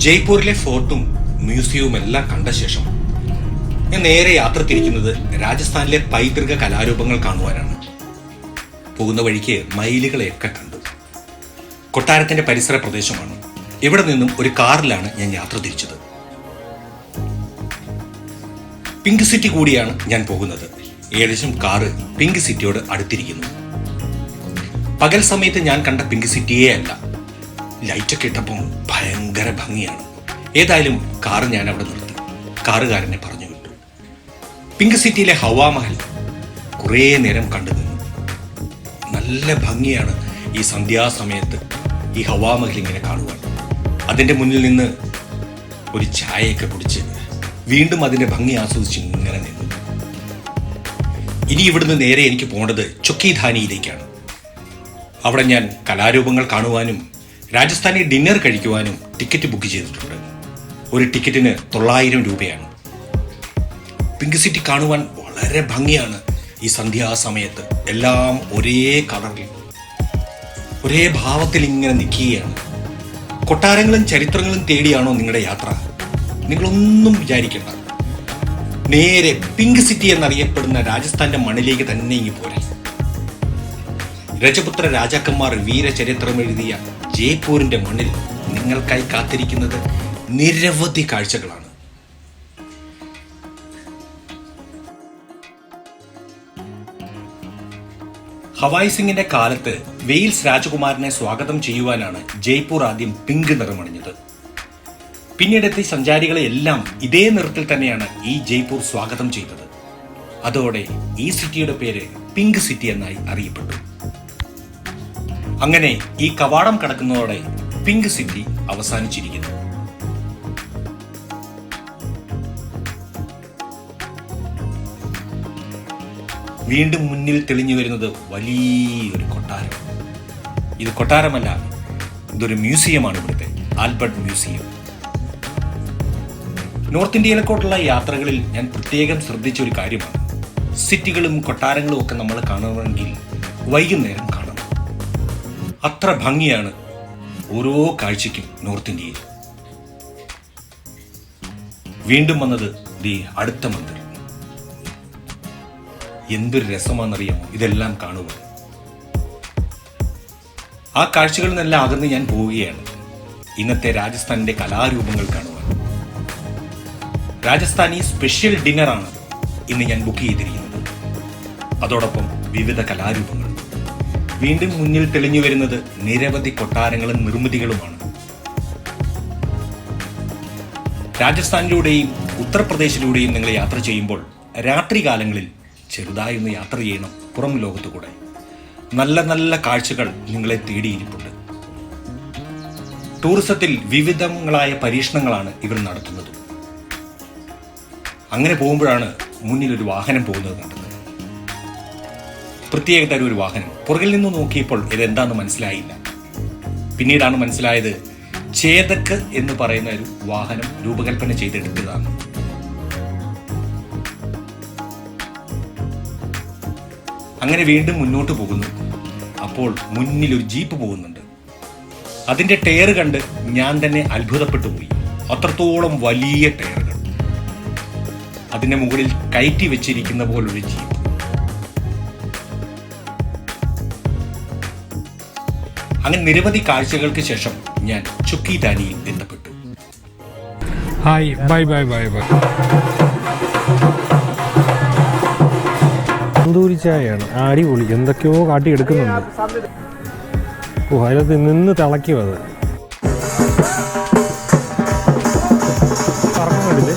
ജയ്പൂരിലെ ഫോർട്ടും മ്യൂസിയവും എല്ലാം കണ്ട ശേഷം ഞാൻ നേരെ യാത്ര തിരിക്കുന്നത് രാജസ്ഥാനിലെ പൈതൃക കലാരൂപങ്ങൾ കാണുവാനാണ്. പോകുന്ന വഴിക്ക് മയിലുകളെയൊക്കെ കണ്ടു. കൊട്ടാരത്തിന്റെ പരിസര പ്രദേശമാണ്. ഇവിടെ നിന്നും ഒരു കാറിലാണ് ഞാൻ യാത്ര തിരിച്ചത്. പിങ്ക് സിറ്റി കൂടിയാണ് ഞാൻ പോകുന്നത്. ഏകദേശം കാറ് പിങ്ക് സിറ്റിയോട് അടുത്തിരിക്കുന്നു. പകൽ സമയത്ത് ഞാൻ കണ്ട പിങ്ക് സിറ്റിയേ അല്ല. ലൈറ്റൊക്കെ ഇട്ടപ്പം ഭയങ്കര ഭംഗിയാണ്. ഏതായാലും കാറ് ഞാൻ അവിടെ നിർത്തി. കാറുകാരനെ പറഞ്ഞു വിട്ടു. പിങ്ക് സിറ്റിയിലെ ഹവാമഹൽ കുറേ നേരം കണ്ടു നിന്നു. നല്ല ഭംഗിയാണ് ഈ സന്ധ്യാസമയത്ത് ഈ ഹവാമഹൽ ഇങ്ങനെ കാണുവാൻ. അതിന്റെ മുന്നിൽ നിന്ന് ഒരു ചായയൊക്കെ കുടിച്ച് വീണ്ടും അതിന്റെ ഭംഗി ആസ്വദിച്ച് ഇങ്ങനെ നിന്നു. ഇനി ഇവിടുന്ന് നേരെ എനിക്ക് പോകേണ്ടത് ചൊക്കിധാനിയിലേക്കാണ്. അവിടെ ഞാൻ കലാരൂപങ്ങൾ കാണുവാനും രാജസ്ഥാനി ഡിന്നർ കഴിക്കുവാനും ടിക്കറ്റ് ബുക്ക് ചെയ്തിട്ടുണ്ട്. ഒരു ടിക്കറ്റിന് തൊള്ളായിരം രൂപയാണ്. പിങ്ക് സിറ്റി കാണുവാൻ വളരെ ഭംഗിയാണ് ഈ സന്ധ്യാസമയത്ത്. എല്ലാം ഒരേ കളറിൽ ഒരേ ഭാവത്തിൽ ഇങ്ങനെ നിൽക്കുകയാണ്. കൊട്ടാരങ്ങളും ചരിത്രങ്ങളും തേടിയാണോ നിങ്ങളുടെ യാത്ര? നിങ്ങളൊന്നും വിചാരിക്കേണ്ട. നേരെ പിങ്ക് സിറ്റി എന്നറിയപ്പെടുന്ന രാജസ്ഥാന്റെ മണ്ണിലേക്ക് തന്നെ ഇങ്ങി പോരെ. രജപുത്ര രാജാക്കന്മാർ വീരചരിത്രം എഴുതിയ ജയ്പൂരിന്റെ മണ്ണിൽ നിങ്ങൾക്കായി കാത്തിരിക്കുന്നത് നിരവധി കാഴ്ചകളാണ്. ഹവായ് സിംഗിന്റെ കാലത്ത് വെയിൽസ് രാജകുമാരനെ സ്വാഗതം ചെയ്യുവാനാണ് ജയ്പൂർ ആദ്യം പിങ്ക് നിറമണിഞ്ഞത്. പിന്നീടെത്തി സഞ്ചാരികളെ എല്ലാം ഇതേ നിറത്തിൽ തന്നെയാണ് ഈ ജയ്പൂർ സ്വാഗതം ചെയ്തത്. അതോടെ ഈ സിറ്റിയുടെ പേര് പിങ്ക് സിറ്റി എന്നായി അറിയപ്പെട്ടു. അങ്ങനെ ഈ കവാടം കടക്കുന്നതോടെ പിങ്ക് സിറ്റി അവസാനിച്ചിരിക്കുന്നു. വീണ്ടും മുന്നിൽ തെളിഞ്ഞു വരുന്നത് വലിയൊരു കൊട്ടാരം. ഇത് കൊട്ടാരമല്ല ഇതൊരു മ്യൂസിയമാണ് ഇവിടുത്തെ ആൽബർട്ട് മ്യൂസിയം. നോർത്ത് ഇന്ത്യയിലേക്കോട്ടുള്ള യാത്രകളിൽ ഞാൻ പ്രത്യേകം ശ്രദ്ധിച്ച ഒരു കാര്യമാണ്. സിറ്റികളും കൊട്ടാരങ്ങളും ഒക്കെ നമ്മൾ കാണണമെങ്കിൽ വൈകുന്നേരം കാണണം അത്ര ഭംഗിയാണ് ഓരോ കാഴ്ചയ്ക്കും നോർത്ത് ഇന്ത്യയിൽ. വീണ്ടും വന്നത് ദി അടുത്ത മന്ദിർ. എന്തൊരു രസമാണെന്നറിയാമോ? ഇതെല്ലാം കാണുക ആ കാഴ്ചകളിൽ നിന്നെല്ലാം അകന്ന് ഞാൻ പോവുകയാണ്. ഇന്നത്തെ രാജസ്ഥാനിന്റെ കലാരൂപങ്ങൾ കാണുവാൻ. രാജസ്ഥാനി സ്പെഷ്യൽ ഡിന്നറാണ് ഇന്ന് ഞാൻ ബുക്ക് ചെയ്തിരിക്കുന്നത്. അതോടൊപ്പം വിവിധ കലാരൂപങ്ങൾ. വീണ്ടും മുന്നിൽ തെളിഞ്ഞു വരുന്നത് നിരവധി കൊട്ടാരങ്ങളും നിർമ്മിതികളുമാണ്. രാജസ്ഥാനിലൂടെയും ഉത്തർപ്രദേശിലൂടെയും നിങ്ങൾ യാത്ര ചെയ്യുമ്പോൾ രാത്രി കാലങ്ങളിൽ ചെറുതായി ഒന്ന് യാത്ര ചെയ്യണം പുറം ലോകത്തുകൂടെ. നല്ല നല്ല കാഴ്ചകൾ നിങ്ങളെ തേടിയിരിപ്പുണ്ട്. ടൂറിസത്തിൽ വിവിധങ്ങളായ പരീക്ഷണങ്ങളാണ് ഇവർ നടത്തുന്നത്. അങ്ങനെ പോകുമ്പോഴാണ് മുന്നിൽ ഒരു വാഹനം പോകുന്നത് കണ്ടത്. പ്രത്യേകതരം ഒരു വാഹനം. പുറകിൽ നിന്ന് നോക്കിയപ്പോൾ ഇതെന്താണെന്ന് മനസ്സിലായില്ല. പിന്നീടാണ് മനസ്സിലായത് ചേതക്ക് എന്ന് പറയുന്ന ഒരു വാഹനം രൂപകൽപ്പന ചെയ്തെടുത്തതാണ്. അങ്ങനെ വീണ്ടും മുന്നോട്ട് പോകുന്നു. അപ്പോൾ മുന്നിൽ ഒരു ജീപ്പ് പോകുന്നുണ്ട്. അതിന്റെ ടയർ കണ്ട് ഞാൻ തന്നെ അത്ഭുതപ്പെട്ടു പോയി. അത്രത്തോളം വലിയ ടയറുകൾ. അതിന്റെ മുകളിൽ കയറ്റി വെച്ചിരിക്കുന്ന പോലൊരു ജീപ്പ്. അങ്ങനെ നിരവധി കാഴ്ചകൾക്ക് ശേഷം ഞാൻ ചുക്കി ദാനിയിൽ ബന്ധപ്പെട്ടു hi bye bye bye bye. Tandoori ചായയാണ്. അടിപൊളി എന്തൊക്കെയോ കാട്ടിയെടുക്കുന്നുണ്ട് ഓ അതിനകത്ത് നിന്ന് തിളക്കിയത് പറഞ്ഞു പറഞ്ഞിട്ടില്ലേ